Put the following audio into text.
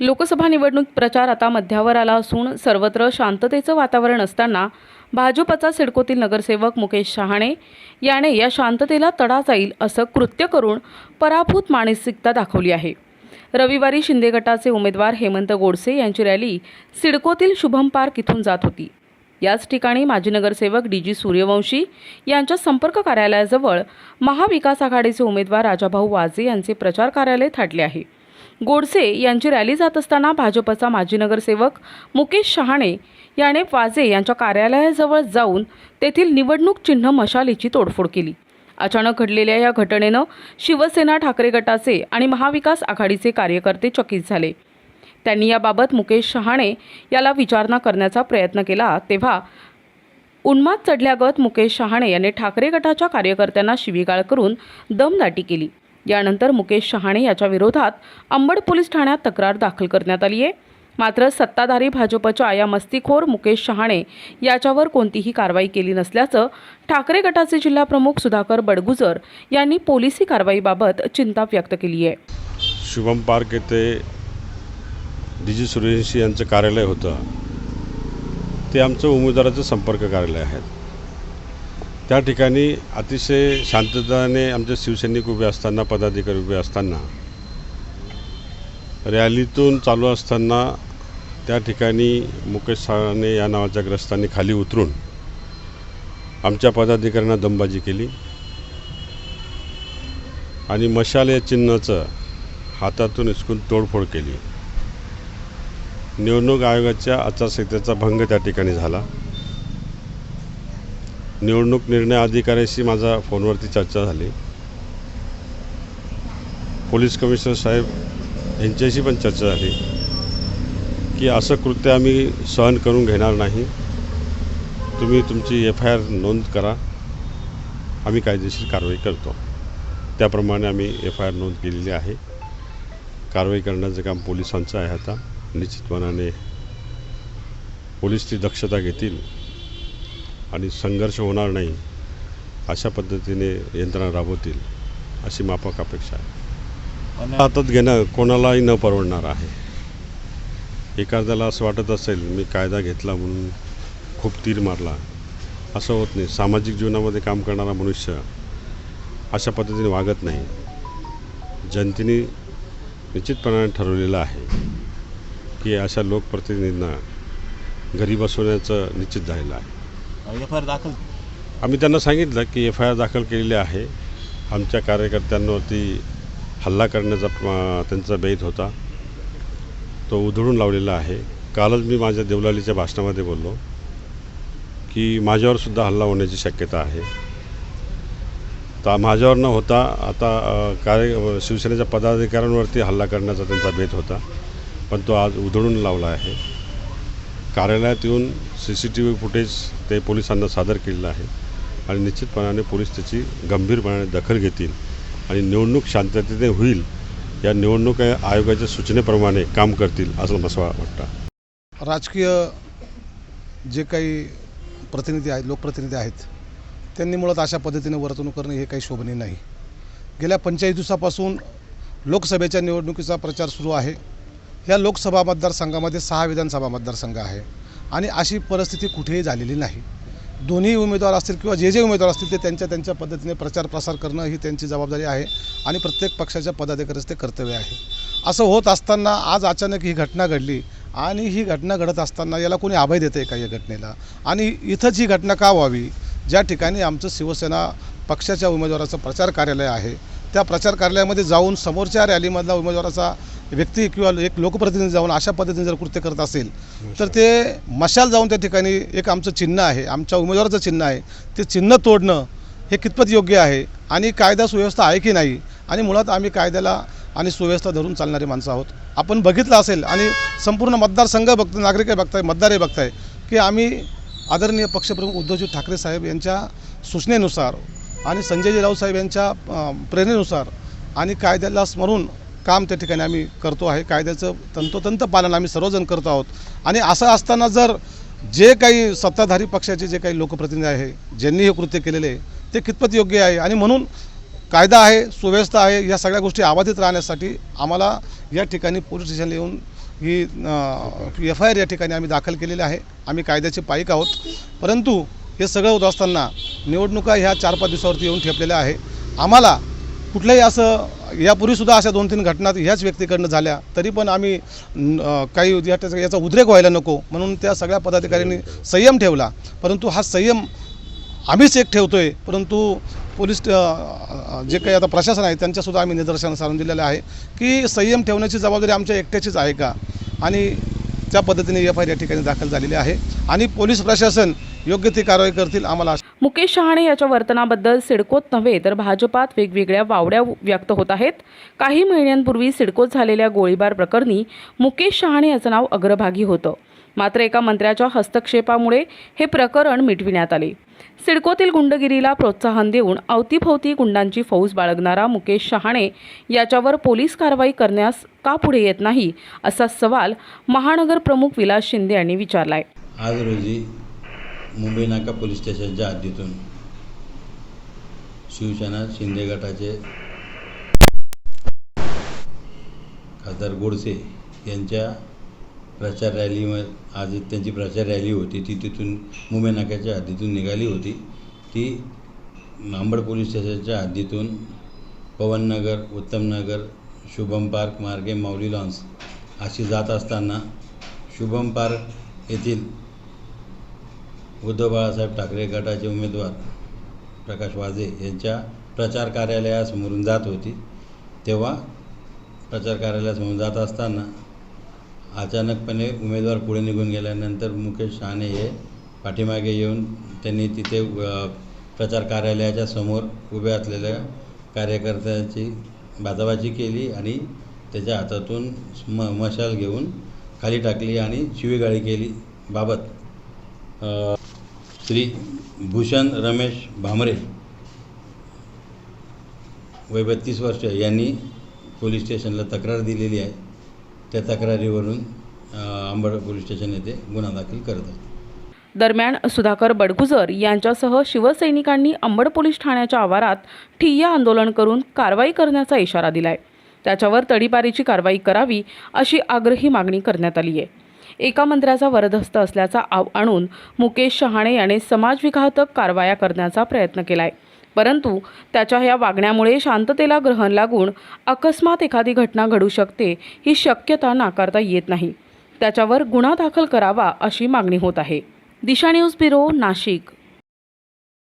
लोकसभा निवडणूक प्रचार आता मध्यावर आला असून सर्वत्र शांततेचं वातावरण असताना भाजपचा सिडकोतील नगरसेवक मुकेश शहाणे याने या शांततेला तडा जाईल असं कृत्य करून पराभूत मानसिकता दाखवली आहे. रविवारी शिंदे गटाचे उमेदवार हेमंत गोडसे यांची रॅली सिडकोतील शुभम पार्क इथून जात होती. याच ठिकाणी माजी नगरसेवक डी जी सूर्यवंशी यांच्या संपर्क कार्यालयाजवळ महाविकास आघाडीचे उमेदवार राजाभाऊ वाजे यांचे प्रचार कार्यालय थाटले आहे. गोडसे यांची रॅली जात असताना भाजपचा माजी नगरसेवक मुकेश शहाणे याने वाजे यांच्या कार्यालयाजवळ जाऊन तेथील निवडणूक चिन्ह मशालीची तोडफोड केली. अचानक घडलेल्या या घटनेनं शिवसेना ठाकरे गटाचे आणि महाविकास आघाडीचे कार्यकर्ते चकित झाले. त्यांनी याबाबत मुकेश शहाणे याला विचारणा करण्याचा प्रयत्न केला तेव्हा उन्माद चढल्यागत मुकेश शहाणे यांनी ठाकरे गटाच्या कार्यकर्त्यांना शिवीगाळ करून दमदाटी केली. यानंतर मुकेश शहाणे याच्या विरोधात अंबड पोलीस ठाण्यात तक्रार दाखल करण्यात आली आहे मात्र सत्ताधारी भाजपच्या या मस्तीखोर मुकेश शहाणे याच्यावर कोणतीही कारवाई केली नसल्याचं ठाकरे गटाचे जिल्हाप्रमुख सुधाकर बडगुजर यांनी पोलिसी कारवाईबाबत चिंता व्यक्त केली आहे. शुभम पार्क येथे डी सुरेश यांचं कार्यालय होतं. ते आमचं उमेदवाराचं संपर्क कार्यालय आहे त्या ठिकाणी अतिशय शांतताने आमचे शिवसैनिक उभे असताना पदाधिकारी उभे असताना रॅलीतून चालू असताना त्या ठिकाणी मुकेश साने या नावाच्या ग्रस्तांनी खाली उतरून आमच्या पदाधिकाऱ्यांना दमबाजी केली. आणि मशाल या चिन्हाचं हातातून हिसकून तोडफोड केली. निवडणूक आयोगाच्या आचारसंहितेचा भंग त्या ठिकाणी झाला. निवडणूक निर्णय अधिकाऱ्याशी माझा फोनवरती चर्चा झाली. पोलीस कमिशनर साहेब यांच्याशी पण चर्चा झाली की असं कृत्य आम्ही सहन करून घेणार नाही. तुम्ही तुमची एफ आय आर नोंद करा. आम्ही कायदेशीर कारवाई करतो. त्याप्रमाणे आम्ही एफ आय आर नोंद केलेली आहे. कारवाई करण्याचं काम पोलिसांचं आहे आता. निश्चितपणाने पोलीस ती दक्षता घेतील. आणि संघर्ष होणार नाही अशा पद्धतीने यंत्रणा राबवतील अशी माफक अपेक्षा आहे. हातात घेणं कोणालाही न परवडणार आहे. एखाद्याला असं वाटत असेल मी कायदा घेतला म्हणून खूप तीर मारला. असं होत नाही. सामाजिक जीवनामध्ये काम करणारा मनुष्य अशा पद्धतीने वागत नाही. जनतेने निश्चितपणाने ठरवलेलं आहे की अशा लोकप्रतिनिधींना घरी बसवण्याचं निश्चित झालेलं आहे. एफ आय आर दाखल आम्ही त्यांना सांगितलं की एफ आय आर दाखल केलेली आहे. आमच्या कार्यकर्त्यांवरती हल्ला करण्याचा त्यांचा बेत होता. तो उधळून लावलेला आहे. कालच मी माझ्या देवलालीच्या भाषणामध्ये बोललो की माझ्यावरसुद्धा हल्ला होण्याची शक्यता आहे. तर माझ्यावर न होता आता कार्य शिवसेनेच्या पदाधिकाऱ्यांवरती हल्ला करण्याचा त्यांचा बेत होता. पण तो आज उधळून लावला आहे. कार्यालयात येऊन C C T V footage ते पोलिसांना सादर केलेलं आहे आणि निश्चितपणाने पोलीस त्याची गंभीरपणाने दखल घेतील आणि निवडणूक शांततेने होईल या निवडणूक आयोगाच्या सूचनेप्रमाणे काम करतील असं मला वाटतं. राजकीय जे काही प्रतिनिधी आहेत लोकप्रतिनिधी आहेत त्यांनी मुळात अशा पद्धतीने वर्तणूक करणे हे काही शोभनीय नाही. गेल्या पंचेचाळीस दिवसापासून लोकसभेच्या निवडणुकीचा प्रचार सुरू आहे. या लोकसभा मतदारसंघामध्ये सहा विधानसभा मतदारसंघ आहे. आणि अशी परिस्थिती कुठेही झालेली नाही. दोन्ही उमेदवार असतील किंवा जे जे उमेदवार असतील ते त्यांच्या त्यांच्या पद्धतीने प्रचार प्रसार करणं ही त्यांची जबाबदारी आहे आणि प्रत्येक पक्षाच्या पदाधिकाऱ्याचं ते कर्तव्य आहे. असं होत असताना आज अचानक ही घटना घडली आणि ही घटना घडत असताना याला कोणी अभय देतं आहे का या घटनेला? आणि इथंच ही घटना का व्हावी? ज्या ठिकाणी आमचं शिवसेना पक्षाच्या उमेदवाराचं प्रचार कार्यालय आहे त्या प्रचार कार्यालयामध्ये जाऊन समोरच्या रॅलीमधला उमेदवाराचा व्यक्ती किंवा एक लोकप्रतिनिधी जाऊन अशा पद्धतीने जर कृत्य करत असेल तर ते मशाल जाऊन त्या ठिकाणी एक आमचं चिन्ह आहे आमच्या उमेदवाराचं चिन्ह आहे. ते चिन्ह तोडणं हे कितपत योग्य आहे आणि कायदा सुव्यवस्था आहे की नाही? आणि मुळात आम्ही कायद्याला आणि सुव्यवस्था धरून चालणारी माणसं आहोत. आपण बघितलं असेल आणि संपूर्ण मतदारसंघ बघतो नागरिकही बघताय मतदारही बघताय की आम्ही आदरणीय पक्षप्रमुख उद्धवजी ठाकरे साहेब यांच्या सूचनेनुसार आणि संजयजी राऊत साहेब यांच्या प्रेरणेनुसार आणि कायद्याला स्मरून काम त्या ठिकाणी आम्ही करतो आहे. कायद्याचं तंतोतंत पालन आम्ही सर्वजण करतो आहोत. आणि असं असताना जर जे काही सत्ताधारी पक्षाचे जे काही लोकप्रतिनिधी आहे ज्यांनी हे कृत्य केलेले आहे ते कितपत योग्य आहे? आणि म्हणून कायदा आहे सुव्यवस्था आहे या सगळ्या गोष्टी अबाधित राहण्यासाठी आम्हाला या ठिकाणी पोलीस स्टेशनला येऊन ही एफ आय आर या ठिकाणी आम्ही दाखल केलेली आहे. आम्ही कायद्याचे पाईक आहोत. परंतु हे सगळं होत असताना निवडणुका ह्या चार पाच दिवसावरती येऊन ठेपलेल्या आहे. आम्हाला कुठलंही असं यापूर्वीसुद्धा अशा दोन तीन घटना ह्याच व्यक्तीकडनं झाल्या. तरी पण आम्ही काही याचा उद्रेक व्हायला नको. म्हणून त्या सगळ्या पदाधिकाऱ्यांनी संयम ठेवला. परंतु हा संयम आम्हीच एक ठेवतोय. परंतु पोलीस जे काही आता प्रशासन आहे त्यांच्यासुद्धा आम्ही निदर्शनास सारून दिलेलं आहे की संयम ठेवण्याची जबाबदारी आमच्या एकट्याचीच आहे का? आणि त्या पद्धतीने एफ आय या ठिकाणी दाखल झालेली आहे. आणि पोलीस प्रशासन योग्य ती कारवाई करतील आम्हाला मुकेश शहाणे याच्या वर्तनाबद्दल सिडकोत नव्हे तर भाजपात वेगवेगळ्या वावड्या व्यक्त होत आहेत. काही महिन्यांपूर्वी सिडकोत झालेल्या गोळीबार प्रकरणी मुकेश शहाणे याचं नाव अग्रभागी होतं. मात्र एका मंत्र्याच्या हस्तक्षेपामुळे हे प्रकरण मिटविण्यात आले. सिडकोतील गुंडगिरीला प्रोत्साहन देऊन अवतीभोवती गुंडांची फौज बाळगणारा मुकेश शहाणे याच्यावर पोलीस कारवाई करण्यास का पुढे येत नाही असा सवाल महानगर प्रमुख विलास शिंदे यांनी विचारलाय. आज रोजी मुंबई नाका पोलीस स्टेशनच्या हद्दीतून. शिवसेना शिंदे गटाचे खासदार गोडसे यांच्या प्रचार रॅलीमध्ये आज त्यांची प्रचार रॅली होती. ती तिथून मुंबई नाक्याच्या हद्दीतून निघाली होती. ती मांबड पोलीस स्टेशनच्या हद्दीतून पवननगर उत्तमनगर शुभम पार्क मार्गे माऊली लॉन्स अशी जात असताना शुभम पार्क येथील उद्धव बाळासाहेब ठाकरे गटाचे उमेदवार प्रकाश वाजे यांच्या प्रचार कार्यालयासमोरून जात होती. तेव्हा प्रचार कार्यालयासमोरून जात असताना अचानकपणे उमेदवार पुढे निघून गेल्यानंतर मुकेश शहाणे हे पाठीमागे येऊन त्यांनी तिथे प्रचार कार्यालयाच्या समोर उभे असलेल्या कार्यकर्त्यांची बाजाबाजी केली आणि त्याच्या हातातून म मशाल घेऊन खाली टाकली आणि शिवीगाळी केली बाबत श्री भूषण रमेश भामरे वय बत्तीस वर्ष यांनी पोलीस स्टेशनला तक्रार दिलेली आहे. त्या तक्रारीवरून आंबड पोलीस स्टेशन येथे गुन्हा दाखल करत आहे. दरम्यान सुधाकर बडगुजर यांच्यासह शिवसैनिकांनी अंबड पोलीस ठाण्याच्या आवारात ठिय्या आंदोलन करून कारवाई करण्याचा इशारा दिलाय. त्याच्यावर तडीपारीची कारवाई करावी अशी आग्रही मागणी करण्यात आली आहे. एका मंत्र्याचा वरदहस्त असल्याचा आव आणून मुकेश शहाणे याने समाजविघातक कारवाया करण्याचा प्रयत्न केलाय. परंतु त्याच्या या वागण्यामुळे शांततेला ग्रहण लागून अकस्मात एखादी घटना घडू शकते ही शक्यता नाकारता येत नाही. त्याच्यावर गुन्हा दाखल करावा अशी मागणी होत आहे. Disha news bureau Nashik.